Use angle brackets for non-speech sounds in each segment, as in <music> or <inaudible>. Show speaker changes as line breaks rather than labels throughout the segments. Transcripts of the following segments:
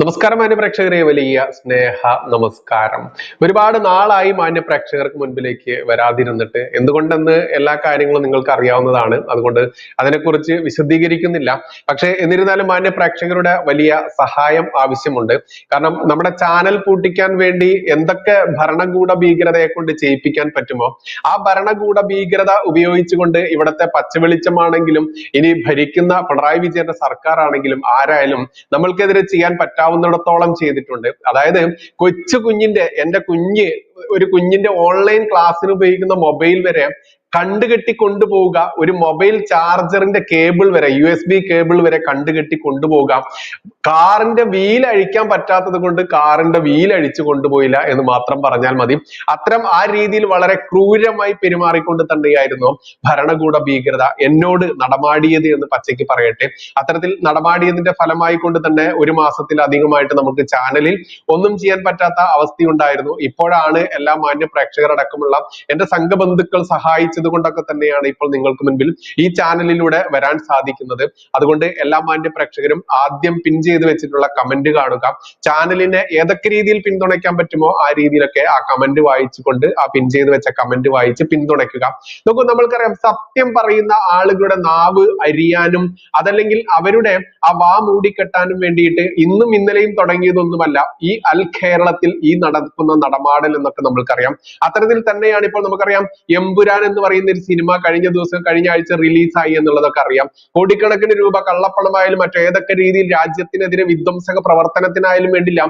നമസ്കാരം മാന്യ പ്രേക്ഷകരെ. വലിയ സ്നേഹ നമസ്കാരം. ഒരുപാട് നാളായി മാന്യ പ്രേക്ഷകർക്ക് മുൻപിലേക്ക് വരാതിരുന്നിട്ട് എന്തുകൊണ്ടെന്ന് എല്ലാ കാര്യങ്ങളും നിങ്ങൾക്ക് അറിയാവുന്നതാണ്. അതുകൊണ്ട് അതിനെക്കുറിച്ച് വിശദീകരിക്കുന്നില്ല. പക്ഷെ എന്നിരുന്നാലും മാന്യ പ്രേക്ഷകരുടെ വലിയ സഹായം ആവശ്യമുണ്ട്. കാരണം നമ്മുടെ ചാനൽ പൂട്ടിക്കാൻ വേണ്ടി എന്തൊക്കെ ഭരണകൂട ഭീകരതയെ കൊണ്ട് ചെയ്യിപ്പിക്കാൻ പറ്റുമോ? ആ ഭരണകൂട ഭീകരത ഉപയോഗിച്ചുകൊണ്ട് ഇവിടത്തെ പച്ചവെളിച്ചമാണെങ്കിലും ഇനി ഭരിക്കുന്ന പിണറായി വിജയന്റെ സർക്കാർ ആണെങ്കിലും ആരായാലും നമ്മൾക്കെതിരെ ചെയ്യാൻ പറ്റാവുന്നിടത്തോളം ചെയ്തിട്ടുണ്ട്. അതായത് കൊച്ചു കുഞ്ഞിന്റെ എന്റെ കുഞ്ഞ് ഒരു കുഞ്ഞിന്റെ ഓൺലൈൻ ക്ലാസ്സിന് ഉപയോഗിക്കുന്ന മൊബൈൽ വരെ കണ്ടുകെട്ടി കൊണ്ടുപോവുക. ഒരു മൊബൈൽ ചാർജറിന്റെ കേബിൾ വരെ യു എസ് ബി കേബിൾ വരെ കണ്ടുകെട്ടി കൊണ്ടുപോവുക കാറിന്റെ wheel അഴിക്കാൻ പറ്റാത്തത് കൊണ്ട് കാറിന്റെ wheel അഴിച്ചു കൊണ്ടുപോയില്ല എന്ന് മാത്രം പറഞ്ഞാൽ മതി. അത്തരം ആ രീതിയിൽ വളരെ ക്രൂരമായി പെരുമാറിക്കൊണ്ട് തന്നെയായിരുന്നു ഭരണകൂട ഭീകരത. എന്നോട് നടമാടിയത് എന്ന് പച്ചയ്ക്ക് പറയട്ടെ. അത്തരത്തിൽ നടമാടിയതിന്റെ ഫലമായി കൊണ്ട് തന്നെ ഒരു മാസത്തിലധികമായിട്ട് നമുക്ക് ചാനലിൽ ഒന്നും ചെയ്യാൻ പറ്റാത്ത അവസ്ഥയുണ്ടായിരുന്നു. ഇപ്പോഴാണ് എല്ലാ മാന്യ പ്രേക്ഷകരടക്കമുള്ള എന്റെ സംഘബന്ധുക്കൾ സഹായിച്ചത് കൊണ്ടൊക്കെ തന്നെയാണ് ഇപ്പോൾ നിങ്ങൾക്ക് മുൻപിൽ ഈ ചാനലിലൂടെ വരാൻ സാധിക്കുന്നത്. അതുകൊണ്ട് എല്ലാ മാന്യ പ്രേക്ഷകരും ആദ്യം പിൻ ചെയ്ത് വെച്ചിട്ടുള്ള കമന്റ് കാണുക. ചാനലിനെ ഏതൊക്കെ രീതിയിൽ പിന്തുണയ്ക്കാൻ പറ്റുമോ ആ രീതിയിലൊക്കെ ആ കമന്റ് വായിച്ചുകൊണ്ട് ആ പിൻ ചെയ്ത് വെച്ച കമന്റ് വായിച്ച് പിന്തുണയ്ക്കുക. നോക്കൂ നമ്മൾക്കറിയാം സത്യം പറയുന്ന ആളുകളുടെ നാവ് അരിയാനും അതല്ലെങ്കിൽ അവരുടെ ആ വാ മൂടിക്കെട്ടാനും വേണ്ടിയിട്ട് ഇന്നും ഇന്നലെയും തുടങ്ങിയതൊന്നുമല്ല ഈ അൽ കേരളത്തിൽ ഈ നടക്കുന്ന നടമാടൽ എന്നൊക്കെ നമ്മൾക്കറിയാം. അത്തരത്തിൽ തന്നെയാണ് ഇപ്പോൾ നമുക്കറിയാം എമ്പുരാൻ എന്ന് പറയുന്ന ഒരു സിനിമ കഴിഞ്ഞ ദിവസം കഴിഞ്ഞ ആഴ്ച release ആയി എന്നുള്ളതൊക്കെ അറിയാം. കോടിക്കണക്കിന് രൂപ കള്ളപ്പണമായാലും മറ്റേതൊക്കെ രീതിയിൽ രാജ്യത്തിനെതിരെ വിധ്വംസക പ്രവർത്തനത്തിനായാലും വേണ്ടില്ല.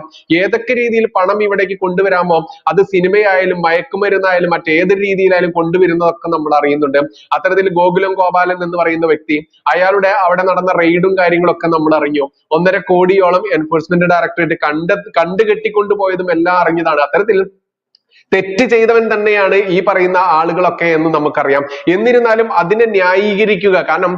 ഏതൊക്കെ രീതിയിൽ പണം ഇവിടേക്ക് കൊണ്ടുവരാമോ അത് സിനിമയായാലും മയക്കുമരുന്നായാലും മറ്റേത് രീതിയിലായാലും കൊണ്ടുവരുന്നതൊക്കെ നമ്മൾ അറിയുന്നുണ്ട്. അത്തരത്തിൽ ഗോകുലം ഗോപാലൻ എന്ന് പറയുന്ന വ്യക്തി അയാളുടെ അവിടെ നടന്ന റെയ്ഡും കാര്യങ്ങളൊക്കെ നമ്മൾ അറിഞ്ഞു. ഒന്നര കോടിയോളം എൻഫോഴ്സ്മെന്റ് ഡയറക്ടറേറ്റ് കണ്ട് കണ്ടുകെട്ടിക്കൊണ്ടുപോയതും എല്ലാം അറിഞ്ഞതാണ്. അത്തരത്തിൽ തെറ്റ് ചെയ്തവൻ തന്നെയാണ് ഈ പറയുന്ന ആളുകളൊക്കെ എന്ന് നമുക്കറിയാം. എന്നിരുന്നാലും അതിനെ ന്യായീകരിക്കുക. കാരണം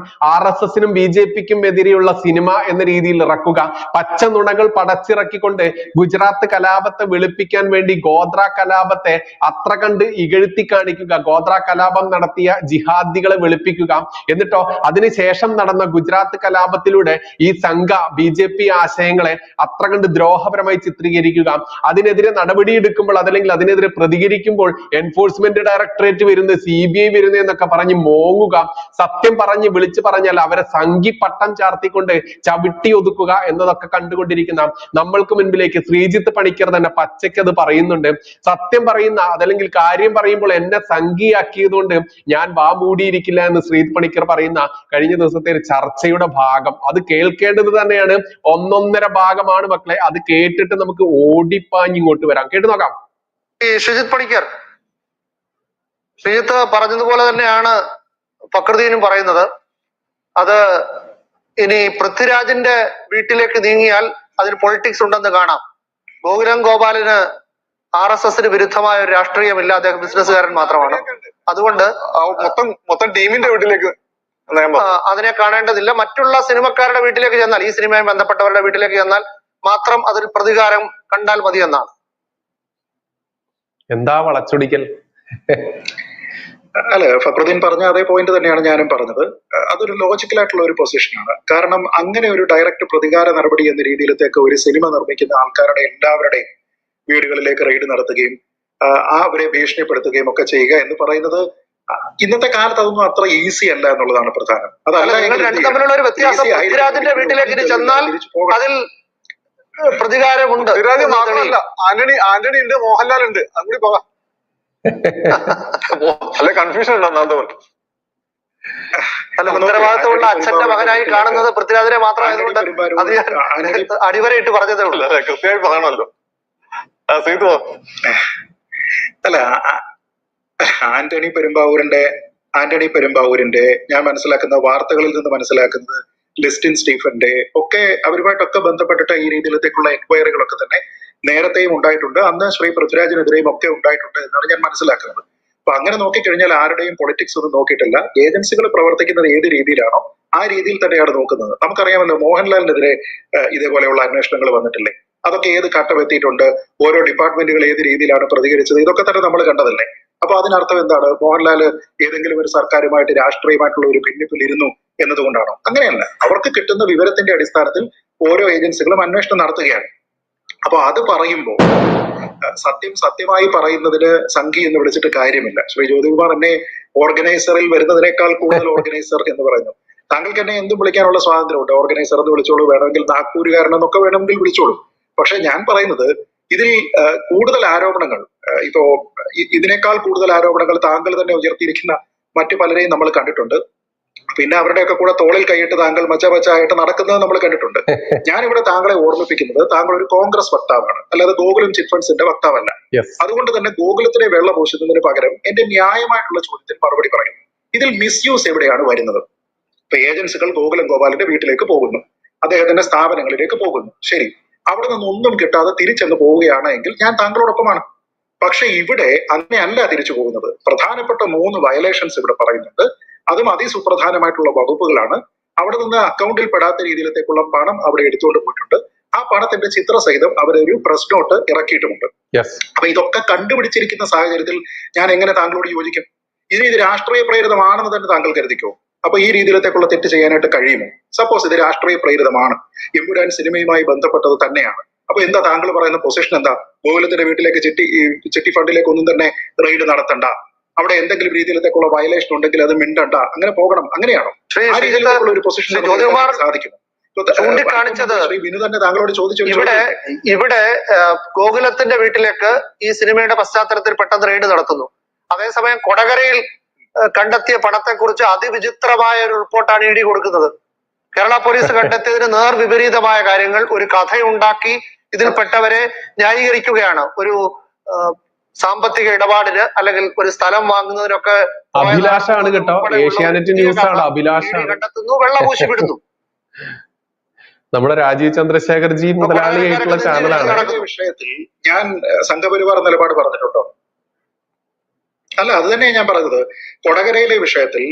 എസിനും ബി ജെ പിക്കും എതിരെയുള്ള സിനിമ എന്ന രീതിയിൽ ഇറക്കുക. പച്ച നുണകൾ പടച്ചിറക്കിക്കൊണ്ട് ഗുജറാത്ത് കലാപത്തെ വെളുപ്പിക്കാൻ വേണ്ടി ഗോത്ര കലാപത്തെ അത്ര കണ്ട് ഇകഴ്ത്തി കാണിക്കുക. ഗോത്ര കലാപം നടത്തിയ ജിഹാദികളെ വെളുപ്പിക്കുക. എന്നിട്ടോ അതിനുശേഷം നടന്ന ഗുജറാത്ത് കലാപത്തിലൂടെ ഈ സംഘ പി ആശയങ്ങളെ അത്ര കണ്ട് ദ്രോഹപരമായി ചിത്രീകരിക്കുക. അതിനെതിരെ നടപടിയെടുക്കുമ്പോൾ അതല്ലെങ്കിൽ അതിനെതിരെ പ്രതികരിക്കുമ്പോൾ എൻഫോഴ്സ്മെന്റ് ഡയറക്ടറേറ്റ് വരുന്നു ഐ വരുന്നു എന്നൊക്കെ പറഞ്ഞ് മോങ്ങുക സത്യം പറഞ്ഞ് വിളിച്ചു പറഞ്ഞാൽ അവരെ സംഘി പട്ടം ചാർത്തിക്കൊണ്ട് ചവിട്ടി ഒതുക്കുക എന്നതൊക്കെ കണ്ടുകൊണ്ടിരിക്കുന്ന നമ്മൾക്ക് മുൻപിലേക്ക് ശ്രീജിത്ത് പണിക്കർ തന്നെ പച്ചയ്ക്ക് അത് പറയുന്നുണ്ട്. സത്യം പറയുന്ന അതല്ലെങ്കിൽ കാര്യം പറയുമ്പോൾ എന്നെ സംഘിയാക്കിയത് കൊണ്ട് ഞാൻ വാ മൂടിയിരിക്കില്ല എന്ന് ശ്രീജിത്ത് പണിക്കർ പറയുന്ന കഴിഞ്ഞ ദിവസത്തെ ഒരു ചർച്ചയുടെ ഭാഗം. അത് കേൾക്കേണ്ടത് തന്നെയാണ്. ഒന്നൊന്നര ഭാഗമാണ് മക്കളെ. അത് കേട്ടിട്ട് നമുക്ക് ഓടിപ്പാഞ്ഞ് ഇങ്ങോട്ട് വരാം. കേട്ടു നോക്കാം.
ഈ ഷിജിത് പണിക്കർ. ഷിജിത്ത് പറഞ്ഞതുപോലെ തന്നെയാണ് പ്രകൃതിയിലും പറയുന്നത്. അത് ഇനി പൃഥ്വിരാജിന്റെ വീട്ടിലേക്ക് നീങ്ങിയാൽ അതിന് പൊളിറ്റിക്സ് ഉണ്ടെന്ന് കാണാം. ഗോകുലം ഗോപാലിന് ആർ എസ് എസിന് വിരുദ്ധമായ ഒരു രാഷ്ട്രീയമില്ല അദ്ദേഹം ബിസിനസ്സുകാരൻ മാത്രമാണ്. അതുകൊണ്ട്
മൊത്തം മൊത്തം ടീമിന്റെ വീട്ടിലേക്ക്
അതിനെ കാണേണ്ടതില്ല. മറ്റുള്ള സിനിമക്കാരുടെ വീട്ടിലേക്ക് ചെന്നാൽ ഈ സിനിമയുമായി ബന്ധപ്പെട്ടവരുടെ വീട്ടിലേക്ക് ചെന്നാൽ മാത്രം അതൊരു പ്രതികാരം കണ്ടാൽ മതി എന്നാണ്.
എന്താ വളച്ചൊടിക്കൽ?
അല്ല ഫക്രുദ്ദീൻ പറഞ്ഞ അതേ പോയിന്റ് തന്നെയാണ് ഞാനും പറഞ്ഞത്. അതൊരു ലോജിക്കൽ ആയിട്ടുള്ള ഒരു പൊസിഷനാണ് കാരണം അങ്ങനെ ഒരു ഡയറക്റ്റ് പ്രതികാര നടപടി എന്ന രീതിയിലത്തേക്ക് ഒരു സിനിമ നിർമ്മിക്കുന്ന ആൾക്കാരുടെ എല്ലാവരുടെയും വീടുകളിലേക്ക് റെയ്ഡ് നടത്തുകയും ആ അവരെ ഭീഷണിപ്പെടുത്തുകയും ഒക്കെ ചെയ്യുക എന്ന് പറയുന്നത് ഇന്നത്തെ കാലത്ത് അതൊന്നും അത്ര ഈസി അല്ല എന്നുള്ളതാണ് പ്രധാനം. അതല്ല
നിങ്ങൾ രണ്ടു തമ്മിലുള്ള ഒരു വ്യത്യാസം
Easy ആയിരിക്കും.
പൃഥ്വിരാജിന്റെ വീട്ടിലേക്ക് ചെന്നാൽ അതിൽ പ്രതികാരമുണ്ട്.
പൃഥ്വിരാജ്
എന്ന്
മാത്രമല്ല ആന്റണി ആന്റണി ഉണ്ട് മോഹൻലാൽ ഉണ്ട് അങ്ങോട്ട് പോകാം. അല്ലെ കൺഫ്യൂഷൻ ഉണ്ട് ഒന്നാമത്തെ പോലെ
അല്ല ഉത്തരവാദിത്തമുള്ള അച്ഛന്റെ മകനായി കാണുന്നത് പൃഥ്വിരാജിനെ മാത്രമായതുകൊണ്ട് അത് ഞാൻ അടിവരയിട്ട് പറഞ്ഞതേ ഉള്ളൂ.
കൃത്യമായി പറയണമല്ലോ. സീതു
അല്ല ആന്റണി പെരുമ്പാവൂരിന്റെ ആന്റണി പെരുമ്പാവൂരിന്റെ ഞാൻ മനസ്സിലാക്കുന്ന വാർത്തകളിൽ നിന്ന് മനസ്സിലാക്കുന്നത് ലിസ്റ്റിൻ സ്റ്റീഫന്റെ ഒക്കെ അവരുമായിട്ടൊക്കെ ബന്ധപ്പെട്ടിട്ട് ഈ രീതിയിലത്തേക്കുള്ള എൻക്വയറികളൊക്കെ തന്നെ നേരത്തെയും ഉണ്ടായിട്ടുണ്ട്. അന്ന് ശ്രീ പൃഥ്വിരാജിനെതിരെയും ഒക്കെ ഉണ്ടായിട്ടുണ്ട് എന്നാണ് ഞാൻ മനസ്സിലാക്കുന്നത്. അപ്പൊ അങ്ങനെ നോക്കിക്കഴിഞ്ഞാൽ ആരുടെയും പൊളിറ്റിക്സ് ഒന്നും നോക്കിയിട്ടില്ല. ഏജൻസികൾ പ്രവർത്തിക്കുന്നത് ഏത് രീതിയിലാണോ ആ രീതിയിൽ തന്നെയാണ് നോക്കുന്നത്. നമുക്കറിയാമല്ലോ മോഹൻലാലിനെതിരെ ഇതേപോലെയുള്ള അന്വേഷണങ്ങൾ വന്നിട്ടില്ലേ? അതൊക്കെ ഏത് ഘട്ടം എത്തിയിട്ടുണ്ട്? ഓരോ ഡിപ്പാർട്ട്മെന്റുകൾ ഏത് രീതിയിലാണ് പ്രതികരിച്ചത്? ഇതൊക്കെ തന്നെ നമ്മൾ കണ്ടതല്ലേ? അപ്പൊ അതിനർത്ഥം എന്താണ്? മോഹൻലാൽ ഏതെങ്കിലും ഒരു സർക്കാരുമായിട്ട് രാഷ്ട്രീയമായിട്ടുള്ള ഒരു ഭിന്നിപ്പിൽ ഇരുന്നു എന്നതുകൊണ്ടാണോ? അങ്ങനെയല്ല. അവർക്ക് കിട്ടുന്ന വിവരത്തിന്റെ അടിസ്ഥാനത്തിൽ ഓരോ ഏജൻസികളും അന്വേഷണം നടത്തുകയാണ്. അപ്പൊ അത് പറയുമ്പോൾ സത്യം സത്യമായി പറയുന്നതിന് സംഖ്യ എന്ന് വിളിച്ചിട്ട് കാര്യമില്ല. ശ്രീ ജ്യോതികുമാർ എന്നെ ഓർഗനൈസറിൽ വരുന്നതിനേക്കാൾ കൂടുതൽ ഓർഗനൈസർ എന്ന് പറയുന്നു. താങ്കൾക്ക് എന്നെ എന്തും വിളിക്കാനുള്ള സ്വാതന്ത്ര്യമുണ്ട്. ഓർഗനൈസർ എന്ന് വിളിച്ചോളൂ. വേണമെങ്കിൽ നാഗ്പൂരുകാരൻ എന്നൊക്കെ വേണമെങ്കിൽ വിളിച്ചോളൂ. പക്ഷെ ഞാൻ പറയുന്നത് ഇതിൽ കൂടുതൽ ആരോപണങ്ങൾ ഇപ്പോ ഇതിനേക്കാൾ കൂടുതൽ ആരോപണങ്ങൾ താങ്കൾ തന്നെ ഉയർത്തിയിരിക്കുന്ന മറ്റു പലരെയും നമ്മൾ കണ്ടിട്ടുണ്ട്. പിന്നെ അവരുടെയൊക്കെ കൂടെ തോളിൽ കൈയിട്ട് താങ്കൾ മച്ച മച്ച ആയിട്ട് നടക്കുന്നത് നമ്മൾ കണ്ടിട്ടുണ്ട്. <laughs> ഞാനിവിടെ താങ്കളെ ഓർമ്മിപ്പിക്കുന്നത് താങ്കൾ ഒരു കോൺഗ്രസ് വക്താവാണ്. അല്ലാതെ ഗോകുലം ചിറ്റ് വക്താവല്ല. അതുകൊണ്ട് തന്നെ ഗോകുലത്തിലെ വെള്ള പോഷുന്നതിന് പകരം എന്റെ ന്യായമായിട്ടുള്ള ചോദ്യത്തിന് മറുപടി പറയും. ഇതിൽ മിസ്യൂസ് എവിടെയാണ് വരുന്നത്? ഇപ്പൊ ഏജൻസികൾ ഗോകുലം ഗോപാലിന്റെ വീട്ടിലേക്ക് പോകുന്നു. അദ്ദേഹത്തിന്റെ സ്ഥാപനങ്ങളിലേക്ക് പോകുന്നു. ശരി. അവിടെ നിന്ന് ഒന്നും കിട്ടാതെ തിരിച്ചെന്ന് പോവുകയാണ് എങ്കിൽ ഞാൻ താങ്കളോടൊപ്പമാണ്. പക്ഷെ ഇവിടെ അങ്ങനെയല്ല തിരിച്ചു പോകുന്നത്. പ്രധാനപ്പെട്ട മൂന്ന് വയലേഷൻസ് ഇവിടെ പറയുന്നുണ്ട്. അതും അതിസുപ്രധാനമായിട്ടുള്ള വകുപ്പുകളാണ്. അവിടെ നിന്ന് അക്കൗണ്ടിൽ പെടാത്ത രീതിയിലത്തേക്കുള്ള പണം അവിടെ എടുത്തുകൊണ്ട് പോയിട്ടുണ്ട്. ആ പണത്തിന്റെ ചിത്രസഹിതം അവരൊരു പ്രസ് നോട്ട് ഇറക്കിയിട്ടുമുണ്ട്. അപ്പൊ ഇതൊക്കെ കണ്ടുപിടിച്ചിരിക്കുന്ന സാഹചര്യത്തിൽ ഞാൻ എങ്ങനെ താങ്കളോട് യോജിക്കും? ഇനി ഇത് രാഷ്ട്രീയ പ്രേരിതമാണെന്ന് തന്നെ താങ്കൾ കരുതിക്കോ? അപ്പൊ ഈ രീതിയിലത്തേക്കുള്ള തെറ്റ് ചെയ്യാനായിട്ട് കഴിയുമോ? സപ്പോസ് ഇത് രാഷ്ട്രീയ പ്രേരിതമാണ്. എമ്പുരാൻ സിനിമയുമായി ബന്ധപ്പെട്ടത് തന്നെയാണ്. അപ്പൊ എന്താ താങ്കൾ പറയുന്ന പൊസിഷൻ എന്താ? ഗോകുലത്തിന്റെ വീട്ടിലേക്ക് ചിട്ടി ചിട്ടി ഫണ്ടിലേക്ക് ഒന്നും തന്നെ റെയ്ഡ് നടത്തണ്ട. അവിടെ എന്തെങ്കിലും രീതിയിലത്തേക്കുള്ള വയലേഷൻ ഉണ്ടെങ്കിൽ അത് മിണ്ടണ്ട. അങ്ങനെ പോകണം. അങ്ങനെയാണോ? ആ രീതിയിലുള്ള ഒരു പൊസിഷൻ സാധിക്കുമോ
ചൂണ്ടിക്കാണിച്ചത്
ശ്രീ വിനു തന്നെ താങ്കളോട് ചോദിച്ചു
ഇവിടെ ഇവിടെ ഗോകുലത്തിന്റെ വീട്ടിലേക്ക് ഈ സിനിമയുടെ പശ്ചാത്തലത്തിൽ പെട്ടെന്ന് റെയ്ഡ് നടത്തുന്നു. അതേസമയം കൊടകരയിൽ കണ്ടെത്തിയ പണത്തെക്കുറിച്ച് അതിവിചിത്രമായ ഒരു റിപ്പോർട്ടാണ് ഇ ഡി കൊടുക്കുന്നത്. കേരള പോലീസ് കണ്ടെത്തിയതിന് നേർ വിപരീതമായ കാര്യങ്ങൾ ഒരു കഥയുണ്ടാക്കി ഇതിൽപ്പെട്ടവരെ ന്യായീകരിക്കുകയാണ്. ഒരു സാമ്പത്തിക ഇടപാടിന് അല്ലെങ്കിൽ ഒരു സ്ഥലം വാങ്ങുന്നതിനൊക്കെ
അഭിലാഷാണ് കേട്ടോ. ഏഷ്യാനെറ്റ് ന്യൂസ് ആണ് അഭിലാഷാണ്.
കണ്ടെത്തുന്നു വെള്ളപൂശി വിടുന്നു
നമ്മുടെ രാജീവ് ചന്ദ്രശേഖർജി മുതലാളിയായിട്ടുള്ള ചാനലാണ്.
വിഷയത്തിൽ ഞാൻ സംഘപരിവാർ നിലപാട് പറഞ്ഞിട്ടുണ്ടോ? അല്ല അത് തന്നെ ഞാൻ പറഞ്ഞത്. കൊടകരയിലെ വിഷയത്തിൽ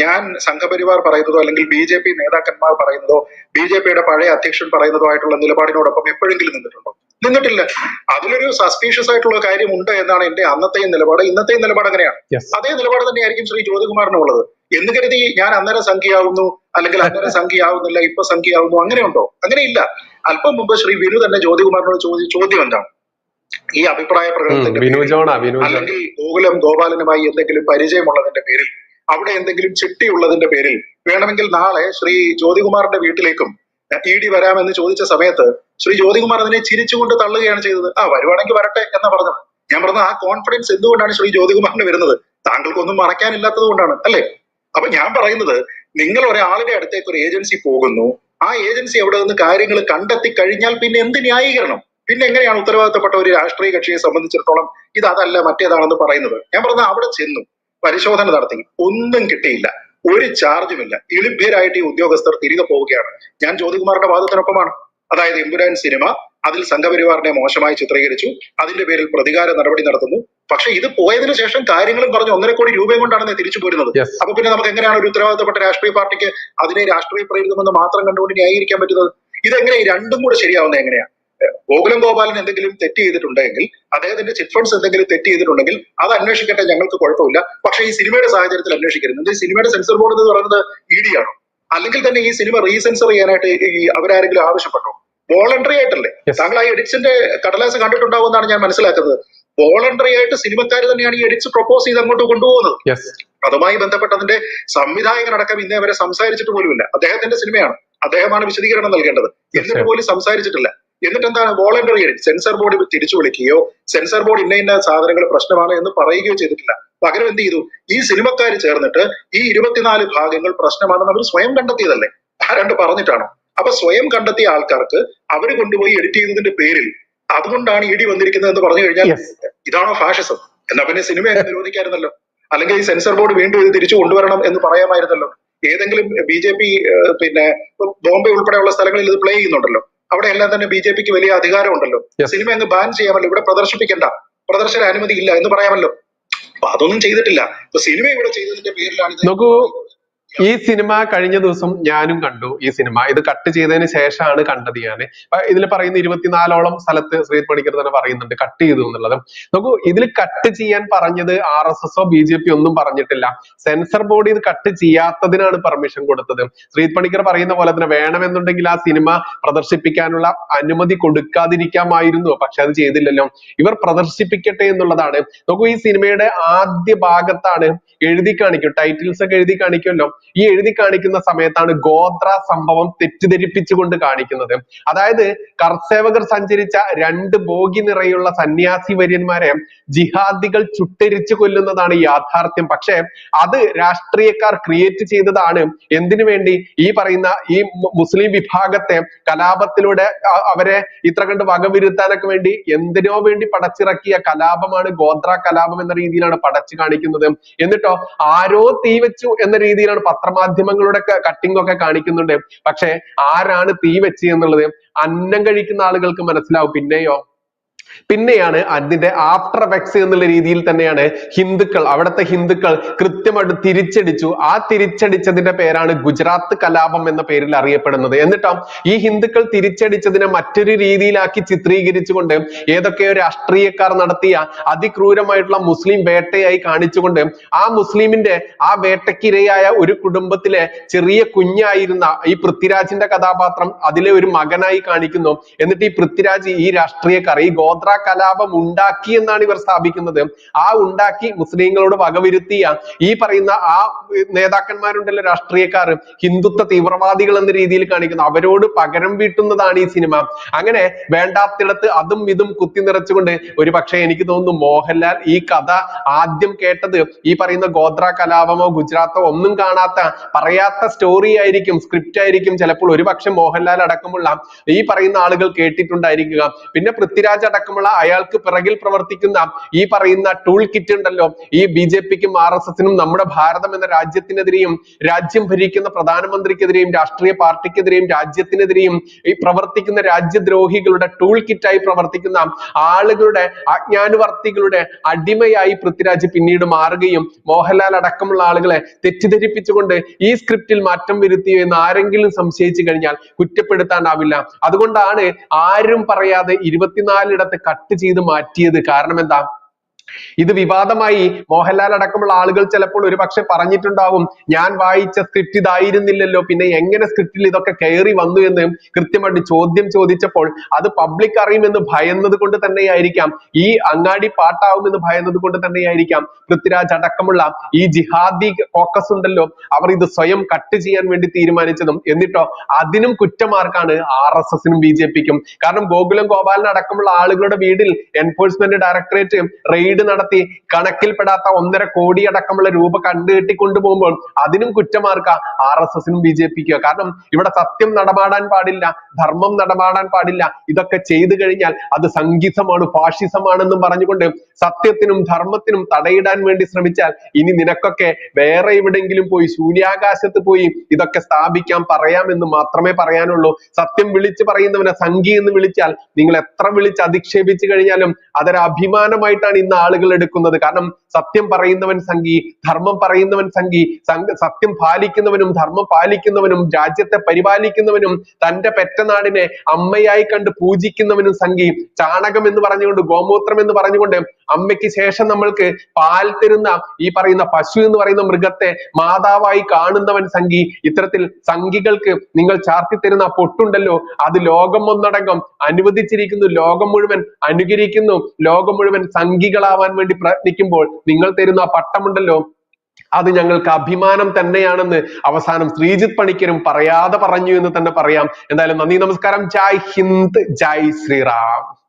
ഞാൻ സംഘപരിവാർ പറയുന്നതോ അല്ലെങ്കിൽ ബി ജെ പി നേതാക്കന്മാർ പറയുന്നതോ ബി ജെ പിയുടെ പഴയ അധ്യക്ഷൻ പറയുന്നതോ ആയിട്ടുള്ള നിലപാടിനോടൊപ്പം എപ്പോഴെങ്കിലും നിന്നിട്ടുണ്ടോ? നിന്നിട്ടില്ല. അതിലൊരു സസ്പീഷ്യസ് ആയിട്ടുള്ള കാര്യം ഉണ്ട് എന്നാണ് എന്റെ അന്നത്തെയും നിലപാട്. ഇന്നത്തെയും നിലപാട് അങ്ങനെയാണ്. അതേ നിലപാട് തന്നെയായിരിക്കും ശ്രീ ജ്യോതികുമാറിനുള്ളത്. എന്ന് കരുതി ഞാൻ അന്നേരം സംഖ്യയാവുന്നു അല്ലെങ്കിൽ അന്നേരം സംഖ്യയാവുന്നില്ല ഇപ്പൊ സംഖ്യയാവുന്നു അങ്ങനെയുണ്ടോ? അങ്ങനെയില്ല. അല്പം മുമ്പ് ശ്രീ വിനു തന്നെ ജ്യോതികുമാറിനോട് ചോദിച്ച ചോദ്യം എന്താണ്? ഈ അഭിപ്രായ പ്രകടനത്തിന്റെ അല്ലെങ്കിൽ ഗോകുലം ഗോപാലനുമായി എന്തെങ്കിലും പരിചയമുള്ളതിന്റെ പേരിൽ അവിടെ എന്തെങ്കിലും ചിട്ടി ഉള്ളതിന്റെ പേരിൽ വേണമെങ്കിൽ നാളെ ശ്രീ ജ്യോതികുമാറിന്റെ വീട്ടിലേക്കും ഇ ഡി വരാമെന്ന് ചോദിച്ച സമയത്ത് ശ്രീ ജ്യോതികുമാർ അതിനെ ചിരിച്ചുകൊണ്ട് തള്ളുകയാണ് ചെയ്തത്. ആ വരുവാണെങ്കിൽ വരട്ടെ എന്ന് പറഞ്ഞത്. ഞാൻ പറഞ്ഞ ആ കോൺഫിഡൻസ് എന്തുകൊണ്ടാണ് ശ്രീ ജ്യോതികുമാറിന് വരുന്നത്? താങ്കൾക്കൊന്നും മറക്കാനില്ലാത്തത് കൊണ്ടാണ് അല്ലേ? അപ്പൊ ഞാൻ പറയുന്നത് നിങ്ങൾ ഒരാളുടെ അടുത്തേക്ക് ഒരു ഏജൻസി പോകുന്നു. ആ ഏജൻസി അവിടെ നിന്ന് കാര്യങ്ങൾ കണ്ടെത്തി കഴിഞ്ഞാൽ പിന്നെ എന്ത് ന്യായീകരണം? പിന്നെ എങ്ങനെയാണ് ഉത്തരവാദിത്തപ്പെട്ട ഒരു രാഷ്ട്രീയ കക്ഷിയെ സംബന്ധിച്ചിടത്തോളം ഇത് അതല്ല മറ്റേതാണെന്ന് പറയുന്നത്? ഞാൻ പറഞ്ഞ അവിടെ ചെന്നു പരിശോധന നടത്തി. ഒന്നും കിട്ടിയില്ല. ഒരു ചാർജുമില്ല ഇളിഭ്യരായിട്ട് ഈ ഉദ്യോഗസ്ഥർ തിരികെ പോവുകയാണ്. ഞാൻ ജ്യോതികുമാറിന്റെ വാദത്തിനൊപ്പമാണ്. അതായത് എമ്പുരാൻ സിനിമ അതിൽ സംഘപരിവാറിനെ മോശമായി ചിത്രീകരിച്ചു. അതിന്റെ പേരിൽ പ്രതികാര നടപടി നടത്തുന്നു. പക്ഷെ ഇത് പോയതിനു ശേഷം കാര്യങ്ങളും പറഞ്ഞ് ഒന്നര കോടി രൂപയും കൊണ്ടാണ് തിരിച്ചു പോരുന്നത്. അപ്പൊ പിന്നെ നമുക്ക് എങ്ങനെയാണ് ഒരു ഉത്തരവാദിത്തപ്പെട്ട രാഷ്ട്രീയ പാർട്ടിക്ക് അതിനെ രാഷ്ട്രീയ പ്രേരിതമെന്ന് മാത്രം കണ്ടുകൊണ്ട് ന്യായീകരിക്കാൻ പറ്റുന്നത്? ഇതെങ്ങനെ രണ്ടും കൂടെ ശരിയാവുന്നത് എങ്ങനെയാ? ഏഹ് ഗോകുലം ഗോപാലൻ എന്തെങ്കിലും തെറ്റ് ചെയ്തിട്ടുണ്ടെങ്കിൽ അദ്ദേഹത്തിന്റെ ചിറ്റ് ഫണ്ട്സ് എന്തെങ്കിലും തെറ്റ് ചെയ്തിട്ടുണ്ടെങ്കിൽ അത് അന്വേഷിക്കട്ടെ ഞങ്ങൾക്ക് കുഴപ്പമില്ല. പക്ഷേ ഈ സിനിമയുടെ സാഹചര്യത്തിൽ അന്വേഷിക്കരുത്. ഈ സിനിമയുടെ സെൻസർ ബോർഡ് എന്ന് പറയുന്നത് ഇ ഡി ആണോ? അല്ലെങ്കിൽ തന്നെ ഈ സിനിമ റീസെൻസർ ചെയ്യാനായിട്ട് ഈ അവരാരെങ്കിലും ആവശ്യപ്പെട്ടോ? വോളണ്ടറി ആയിട്ടല്ലേ. താങ്കൾ ആ എഡിറ്റ്സിന്റെ കടലാസ് കണ്ടിട്ടുണ്ടാവുമെന്നാണ് ഞാൻ മനസ്സിലാക്കുന്നത്. വോളണ്ടറി ആയിട്ട് സിനിമക്കാർ തന്നെയാണ് ഈ എഡിറ്റ്സ് പ്രൊപ്പോസ് ചെയ്ത് അങ്ങോട്ട് കൊണ്ടുപോകുന്നത്. അതുമായി ബന്ധപ്പെട്ടതിന്റെ സംവിധായകനടക്കം ഇന്നേ വരെ സംസാരിച്ചിട്ട് പോലുമില്ല. അദ്ദേഹത്തിന്റെ സിനിമയാണ്. അദ്ദേഹമാണ് വിശദീകരണം നൽകേണ്ടത്. എന്നിട്ട് പോലും സംസാരിച്ചിട്ടില്ല. എന്നിട്ട് എന്താണ് വോളണ്ടറി ആയിട്ട് സെൻസർ ബോർഡ് തിരിച്ചു വിളിക്കുകയോ സെൻസർ ബോർഡ് ഇന്ന ഇന്ന സാധനങ്ങൾ പ്രശ്നമാണ് എന്ന് പറയുകയോ ചെയ്തിട്ടില്ല. പകരം എന്ത് ചെയ്തു? ഈ സിനിമക്കാർ ചേർന്നിട്ട് ഈ ഇരുപത്തിനാല് ഭാഗങ്ങൾ പ്രശ്നമാണെന്ന് അവർ സ്വയം കണ്ടെത്തിയതല്ലേ? ആരാണ്ട് പറഞ്ഞിട്ടാണോ? അപ്പൊ സ്വയം കണ്ടെത്തിയ ആൾക്കാർക്ക് അവർ കൊണ്ടുപോയി എഡിറ്റ് ചെയ്തതിന്റെ പേരിൽ അതുകൊണ്ടാണ് ഇടി വന്നിരിക്കുന്നത് എന്ന് പറഞ്ഞു കഴിഞ്ഞാൽ ഇതാണോ ഫാഷിസം എന്നാ പിന്നെ സിനിമ നിരോധിക്കായിരുന്നല്ലോ. അല്ലെങ്കിൽ ഈ സെൻസർ ബോർഡ് വീണ്ടും ഇത് തിരിച്ചു കൊണ്ടുവരണം എന്ന് പറയാമായിരുന്നല്ലോ. ഏതെങ്കിലും ബി ജെ പി പിന്നെ ബോംബെ ഉൾപ്പെടെയുള്ള സ്ഥലങ്ങളിൽ ഇത് പ്ലേ ചെയ്യുന്നുണ്ടല്ലോ. അവിടെ എല്ലാം തന്നെ ബി ജെ പിക്ക് വലിയ അധികാരമുണ്ടല്ലോ. സിനിമ അങ്ങ് ബാൻ ചെയ്യാമല്ലോ ഇവിടെ പ്രദർശിപ്പിക്കണ്ട. പ്രദർശന അനുമതി ഇല്ല എന്ന് പറയാമല്ലോ. അപ്പൊ അതൊന്നും ചെയ്തിട്ടില്ല. ഇപ്പൊ സിനിമ ഇവിടെ ചെയ്തതിന്റെ പേരിലാണ്
നോക്കൂ ഈ സിനിമ കഴിഞ്ഞ ദിവസം ഞാനും കണ്ടു ഈ സിനിമ ഇത് കട്ട് ചെയ്തതിന് ശേഷമാണ് കണ്ടത് ഞാൻ. ഇതിൽ പറയുന്ന ഇരുപത്തിനാലോളം സ്ഥലത്ത് ശ്രീത് പണിക്കർ തന്നെ പറയുന്നുണ്ട് കട്ട് ചെയ്തു എന്നുള്ളത്. നോക്കൂ ഇതിൽ കട്ട് ചെയ്യാൻ പറഞ്ഞത് ആർ എസ് BJP ഒന്നും പറഞ്ഞിട്ടില്ല. സെൻസർ ബോർഡ് ഇത് കട്ട് ചെയ്യാത്തതിനാണ് പെർമിഷൻ കൊടുത്തത്. ശ്രീത് പണിക്കർ പറയുന്ന പോലെ തന്നെ വേണമെന്നുണ്ടെങ്കിൽ ആ സിനിമ പ്രദർശിപ്പിക്കാനുള്ള അനുമതി കൊടുക്കാതിരിക്കാമായിരുന്നു. പക്ഷെ അത് ചെയ്തില്ലല്ലോ. ഇവർ പ്രദർശിപ്പിക്കട്ടെ എന്നുള്ളതാണ്. നോക്കൂ ഈ സിനിമയുടെ ആദ്യ ഭാഗത്താണ് എഴുതി കാണിക്കും ടൈറ്റിൽസ് ഒക്കെ എഴുതി കാണിക്കുമല്ലോ. ഈ എഴുതി കാണിക്കുന്ന സമയത്താണ് ഗോത്ര സംഭവം തെറ്റിദ്ധരിപ്പിച്ചുകൊണ്ട് കാണിക്കുന്നത്. അതായത് കർസേവകർ സഞ്ചരിച്ച രണ്ട് ബോഗി നിറയുള്ള സന്യാസി വര്യന്മാരെ ജിഹാദികൾ ചുട്ടരിച്ചു കൊല്ലുന്നതാണ് യാഥാർത്ഥ്യം. പക്ഷേ അത് രാഷ്ട്രീയക്കാർ ക്രിയേറ്റ് ചെയ്തതാണ് എന്തിനു വേണ്ടി? ഈ പറയുന്ന ഈ മുസ്ലിം വിഭാഗത്തെ കലാപത്തിലൂടെ അവരെ ഇത്ര കണ്ട് വകവരുത്താനൊക്കെ വേണ്ടി എന്തിനോ വേണ്ടി പടച്ചിറക്കിയ കലാപമാണ് ഗോത്ര കലാപം എന്ന രീതിയിലാണ് പടച്ചു കാണിക്കുന്നത്. എന്നിട്ടോ ആരോ തീ വെച്ചു എന്ന രീതിയിലാണ് പത്രമാധ്യമങ്ങളുടെ കട്ടിംഗ് ഒക്കെ കാണിക്കുന്നുണ്ട്. പക്ഷെ ആരാണ് തീ വെച്ചത് എന്നുള്ളത് അന്നം കഴിക്കുന്ന ആളുകൾക്ക് മനസ്സിലാവും. പിന്നെയോ? പിന്നെയാണ് അതിന്റെ ആഫ്റ്റർ വെക്സ് എന്നുള്ള രീതിയിൽ തന്നെയാണ് ഹിന്ദുക്കൾ അവിടത്തെ ഹിന്ദുക്കൾ കൃത്യമായിട്ട് തിരിച്ചടിച്ചു. ആ തിരിച്ചടിച്ചതിന്റെ പേരാണ് ഗുജറാത്ത് കലാപം എന്ന പേരിൽ അറിയപ്പെടുന്നത്. എന്നിട്ടോ ഈ ഹിന്ദുക്കൾ തിരിച്ചടിച്ചതിനെ മറ്റൊരു രീതിയിലാക്കി ചിത്രീകരിച്ചുകൊണ്ട് ഏതൊക്കെയോ രാഷ്ട്രീയക്കാർ നടത്തിയ അതിക്രൂരമായിട്ടുള്ള മുസ്ലിം വേട്ടയായി കാണിച്ചുകൊണ്ട് ആ മുസ്ലിമിന്റെ ആ വേട്ടക്കിരയായ ഒരു കുടുംബത്തിലെ ചെറിയ കുഞ്ഞായിരുന്ന ഈ പൃഥ്വിരാജിന്റെ കഥാപാത്രം അതിലെ ഒരു മകനായി കാണിക്കുന്നു. എന്നിട്ട് ഈ പൃഥ്വിരാജ് ഈ രാഷ്ട്രീയക്കാർ ഈ ഗോത്ര കലാപം ഉണ്ടാക്കി എന്നാണ് ഇവർ സ്ഥാപിക്കുന്നത്. ആ ഉണ്ടാക്കി മുസ്ലിങ്ങളോട് വകവരുത്തിയ ഈ പറയുന്ന ആ നേതാക്കന്മാരുണ്ടല്ലോ രാഷ്ട്രീയക്കാർ ഹിന്ദുത്വ തീവ്രവാദികൾ എന്ന രീതിയിൽ കാണിക്കുന്നു. അവരോട് പകരം വീട്ടുന്നതാണ് ഈ സിനിമ. അങ്ങനെ വേണ്ടാത്തിടത്ത് അതും ഇതും കുത്തി നിറച്ചുകൊണ്ട് ഒരു പക്ഷേ എനിക്ക് തോന്നുന്നു മോഹൻലാൽ ഈ കഥ ആദ്യം കേട്ടത് ഈ പറയുന്ന ഗോത്ര കലാപമോ ഗുജറാത്തോ ഒന്നും കാണാത്ത പറയാത്ത സ്റ്റോറി ആയിരിക്കും സ്ക്രിപ്റ്റ് ആയിരിക്കും ചിലപ്പോൾ. ഒരു പക്ഷെ മോഹൻലാൽ അടക്കമുള്ള ഈ പറയുന്ന ആളുകൾ കേട്ടിട്ടുണ്ടായിരിക്കുക. പിന്നെ പൃഥ്വിരാജ് അടക്കമുള്ള അയാൾക്ക് പിറകിൽ പ്രവർത്തിക്കുന്ന ഈ പറയുന്ന ടൂൾ കിറ്റ് ഉണ്ടല്ലോ ഈ ബി ജെ പിക്കും ആർ എസ് എസിനും നമ്മുടെ ഭാരതം എന്ന രാജ്യത്തിനെതിരെയും രാജ്യം ഭരിക്കുന്ന പ്രധാനമന്ത്രിക്കെതിരെയും രാഷ്ട്രീയ പാർട്ടിക്കെതിരെയും രാജ്യത്തിനെതിരെയും ഈ പ്രവർത്തിക്കുന്ന രാജ്യദ്രോഹികളുടെ ടൂൾ ആയി പ്രവർത്തിക്കുന്ന ആളുകളുടെ അജ്ഞാനവർത്തികളുടെ അടിമയായി പൃഥ്വിരാജ് പിന്നീട് മാറുകയും മോഹൻലാൽ അടക്കമുള്ള ആളുകളെ തെറ്റിദ്ധരിപ്പിച്ചുകൊണ്ട് ഈ സ്ക്രിപ്റ്റിൽ മാറ്റം വരുത്തിയോ എന്ന് ആരെങ്കിലും സംശയിച്ചു കഴിഞ്ഞാൽ കുറ്റപ്പെടുത്താനാവില്ല. അതുകൊണ്ടാണ് ആരും പറയാതെ ഇരുപത്തിനാലിടത്ത് കട്ട് ചെയ്ത് മാറ്റിയത് കാരണം എന്താ? ഇത് വിവാദമായി മോഹൻലാൽ അടക്കമുള്ള ആളുകൾ ചിലപ്പോൾ ഒരു പക്ഷെ പറഞ്ഞിട്ടുണ്ടാവും ഞാൻ വായിച്ച സ്ക്രിപ്റ്റ് ഇതായിരുന്നില്ലല്ലോ പിന്നെ എങ്ങനെ സ്ക്രിപ്റ്റിൽ ഇതൊക്കെ കയറി വന്നു എന്ന് കൃത്യമായിട്ട് ചോദ്യം ചോദിച്ചപ്പോൾ അത് പബ്ലിക് അറിയുമെന്ന് ഭയന്നത് കൊണ്ട് തന്നെയായിരിക്കാം ഈ അങ്ങാടി പാട്ടാവുമെന്ന് ഭയന്നത് കൊണ്ട് തന്നെയായിരിക്കാം പൃഥ്വിരാജ് അടക്കമുള്ള ഈ ജിഹാദി ഫോക്കസ് ഉണ്ടല്ലോ അവർ ഇത് സ്വയം കട്ട് ചെയ്യാൻ വേണ്ടി തീരുമാനിച്ചതും എന്നിട്ടോ അതിനും കുറ്റമാർക്കാണ് എസിനും ബി ജെ പിക്കും. കാരണം ഗോകുലം ഗോപാലൻ അടക്കമുള്ള ആളുകളുടെ വീട്ടിൽ എൻഫോഴ്സ്മെന്റ് ഡയറക്ടറേറ്റ് റെയ്ഡ് നടത്തി കണക്കിൽപ്പെടാത്ത ഒന്നര കോടി അടക്കമുള്ള രൂപ കണ്ടുകെട്ടി കൊണ്ടുപോകുമ്പോൾ അതിനും കുറ്റമാർക്ക ആർ എസ് എസിനും ബി ജെ പിക്ക്. കാരണം ഇവിടെ സത്യം നടമാടാൻ പാടില്ല ധർമ്മം നടമാടാൻ പാടില്ല. ഇതൊക്കെ ചെയ്തു കഴിഞ്ഞാൽ അത് സംഗീതമാണ് ഫാഷിസമാണെന്നും പറഞ്ഞുകൊണ്ട് സത്യത്തിനും ധർമ്മത്തിനും തടയിടാൻ വേണ്ടി ശ്രമിച്ചാൽ ഇനി നിനക്കൊക്കെ വേറെ എവിടെയെങ്കിലും പോയി ശൂന്യാകാശത്ത് പോയി ഇതൊക്കെ സ്ഥാപിക്കാൻ പറയാം എന്ന് മാത്രമേ പറയാനുള്ളൂ. സത്യം വിളിച്ചു പറയുന്നവനെ സംഘി എന്ന് വിളിച്ചാൽ നിങ്ങൾ എത്ര വിളിച്ച് അധിക്ഷേപിച്ചു കഴിഞ്ഞാലും അതൊരു അഭിമാനമായിട്ടാണ് ഇന്ന് ആളുകൾ എടുക്കുന്നത്. കാരണം സത്യം പറയുന്നവൻ സംഘി ധർമ്മം പറയുന്നവൻ സംഘി സത്യം പാലിക്കുന്നവനും ധർമ്മം പാലിക്കുന്നവനും രാജ്യത്തെ പരിപാലിക്കുന്നവനും തന്റെ പെറ്റനാടിനെ അമ്മയായി കണ്ട് പൂജിക്കുന്നവനും സംഘി. ചാണകം എന്ന് പറഞ്ഞുകൊണ്ട് ഗോമൂത്രം എന്ന് പറഞ്ഞുകൊണ്ട് അമ്മയ്ക്ക് ശേഷം നമ്മൾക്ക് പാൽ തരുന്ന ഈ പറയുന്ന പശു എന്ന് പറയുന്ന മൃഗത്തെ മാതാവായി കാണുന്നവൻ സംഘി. ഇത്തരത്തിൽ സംഘികൾക്ക് നിങ്ങൾ ചാർത്തി തരുന്ന പൊട്ടുണ്ടല്ലോ അത് ലോകം ഒന്നടങ്കം അനുവദിച്ചിരിക്കുന്നു. ലോകം മുഴുവൻ അനുകരിക്കുന്നു. ലോകം മുഴുവൻ സംഘികളാവാൻ വേണ്ടി പ്രയത്നിക്കുമ്പോൾ നിങ്ങൾ തരുന്ന ആ പട്ടമുണ്ടല്ലോ അത് ഞങ്ങൾക്ക് അഭിമാനം തന്നെയാണെന്ന് അവസാനം ശ്രീജിത്ത് പണിക്കരും പറയാതെ പറഞ്ഞു എന്ന് തന്നെ പറയാം. എന്തായാലും നന്ദി നമസ്കാരം. ജയ് ഹിന്ദ് ജയ് ശ്രീറാം.